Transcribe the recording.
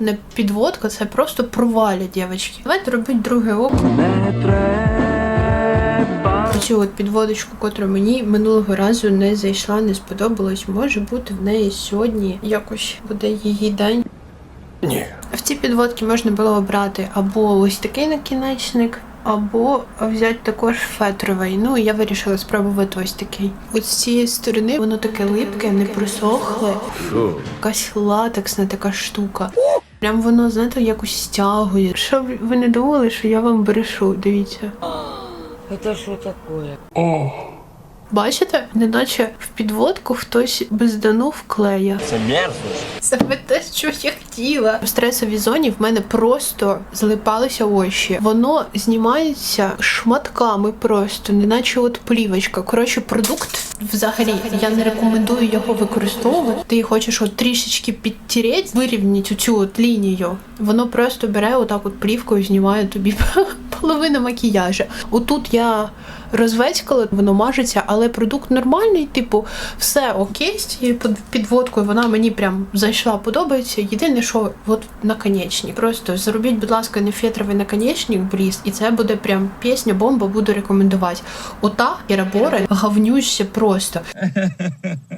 Не підводка, це просто проваля, дівчатки. Давайте робити друге око. Цю от підводочку, котра мені минулого разу не зайшла, не сподобалась. Може бути в неї сьогодні якось буде її день. Ні. В ці підводки можна було обрати або ось такий накінечник, або взяти також фетровий. Ну і я вирішила спробувати ось такий. От з цієї сторони воно таке липке, не просохле, Фу. якась латексна така штука. Прям воно, знаєте, якось стягує. Щоб ви не думали, що я вам брешу, дивіться. Це що таке? такое? Бачите, неначе в підводку хтось безданув клея. Це мерзость. Саме те, що я хотіла. В стресовій зоні в мене просто злипалися очі. Воно знімається шматками просто, неначе от плівочка. Коротше, продукт взагалі я не рекомендую його використовувати. Ти хочеш от трішечки підтіреть, вирівняти цю от лінію. Воно просто бере отак от плівкою, знімає тобі половину макіяжа. Отут я розвецькала, воно мажеться, але продукт нормальний, типу, все окей з цією підводкою. Вона мені прям зайшла, подобається. Єдине, що от наконечник. Просто зробіть, будь ласка, не фетровий наконечник бріз, і це буде прям пісня, бомба, буду рекомендувати. Ота Керабора говнюще просто.